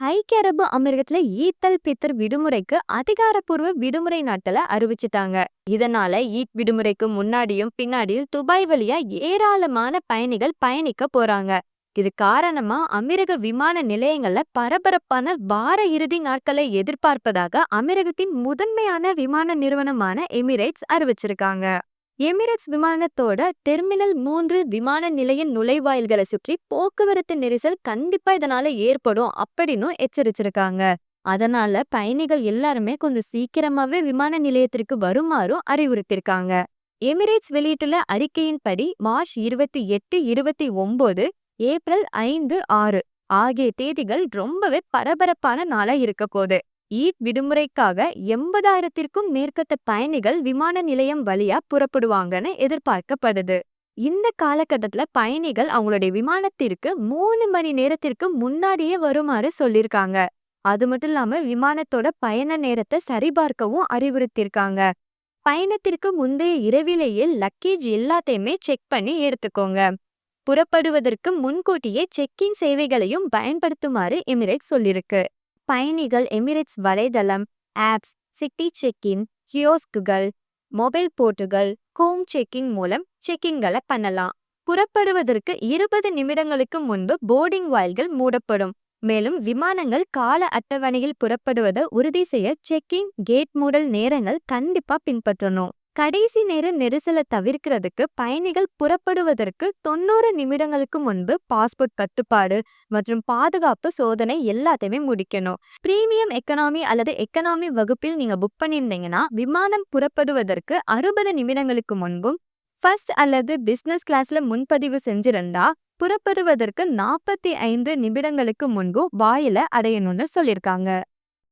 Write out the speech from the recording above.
ஐக்கிய அரபு அமீரகத்துல ஈத்தல் பித்தர் விடுமுறைக்கு அதிகாரப்பூர்வ விடுமுறை நாட்களை அறிவிச்சிட்டாங்க. இதனால ஈத் விடுமுறைக்கு முன்னாடியும் பின்னாடியும் துபாய் வழியா ஏராளமான பயணிகள் பயணிக்க போறாங்க. இது காரணமா அமீரக விமான நிலையங்கள்ல பரபரப்பான வார இறுதி நாட்களை எதிர்பார்ப்பதாக அமீரகத்தின் முதன்மையான விமான நிறுவனமான எமிரேட்ஸ் அறிவிச்சிருக்காங்க. எமிரேட்ஸ் விமானத்தோட டெர்மினல் மூன்று விமான நிலைய நுழைவாயில்களை சுற்றி போக்குவரத்து நெரிசல் கண்டிப்பா இதனால ஏற்படும் அப்படின்னு எச்சரிச்சிருக்காங்க. அதனால பயணிகள் எல்லாருமே கொஞ்சம் சீக்கிரமாவே விமான நிலையத்திற்கு வருமாறும் அறிவுறுத்திருக்காங்க. எமிரேட்ஸ் வெளியிட்டுள்ள அறிக்கையின்படி மார்ச் இருபத்தி எட்டு இருபத்தி ஒன்பது ஏப்ரல் ஐந்து ஆறு ஆகிய தேதிகள் ரொம்பவே பரபரப்பான நாளா இருக்க போகுது. ஈட் விடுமுறைக்காக எண்பதாயிரத்திற்கும் மேற்கத்த பயணிகள் விமான நிலையம் வழியா புறப்படுவாங்கன்னு எதிர்பார்க்கப்படுது. இந்த காலகட்டத்துல பயணிகள் அவங்களுடைய விமானத்திற்கு மூணு மணி நேரத்திற்கு முன்னாடியே வருமாறு சொல்லிருக்காங்க. அது மட்டும் இல்லாம விமானத்தோட பயண நேரத்தை சரிபார்க்கவும் அறிவுறுத்திருக்காங்க. பயணத்திற்கு முந்தைய இரவிலேயே லக்கேஜ் எல்லாத்தையுமே செக் பண்ணி எடுத்துக்கோங்க. புறப்படுவதற்கு முன்கூட்டியே செக்கின் சேவைகளையும் பயன்படுத்துமாறு எமிரேட் சொல்லிருக்கு. பயணிகள் எமிரேட்ஸ் வலைதளம் ஆப்ஸ் சிட்டி செக்கின் கியோஸ்குகள் மொபைல் போர்ட்டுகள் ஹோம் செக்கிங் மூலம் செக்கிங்களை பண்ணலாம். புறப்படுவதற்கு இருபது நிமிடங்களுக்கு முன்பு போர்டிங் வாயில்கள் மூடப்படும். மேலும் விமானங்கள் கால அட்டவணையில் புறப்படுவதை உறுதி செய்ய செக்கிங் கேட் மூடல் நேரங்கள் கண்டிப்பா பின்பற்றணும். கடைசி நேர நெரிசலை தவிர்க்கிறதுக்கு பயணிகள் புறப்படுவதற்கு தொண்ணூறு நிமிடங்களுக்கு முன்பு பாஸ்போர்ட் கட்டுப்பாடு மற்றும் பாதுகாப்பு சோதனை எல்லாத்தையுமே முடிக்கணும். பிரீமியம் எக்கனாமி அல்லது எக்கனாமி வகுப்பில் நீங்க புக் பண்ணியிருந்தீங்கன்னா விமானம் புறப்படுவதற்கு அறுபது நிமிடங்களுக்கு முன்பும் ஃபர்ஸ்ட் அல்லது பிசினஸ் கிளாஸ்ல முன்பதிவு செஞ்சிருந்தா புறப்படுவதற்கு நாற்பத்தி ஐந்து நிமிடங்களுக்கு முன்பு வாயில அடையணும்னு சொல்லியிருக்காங்க.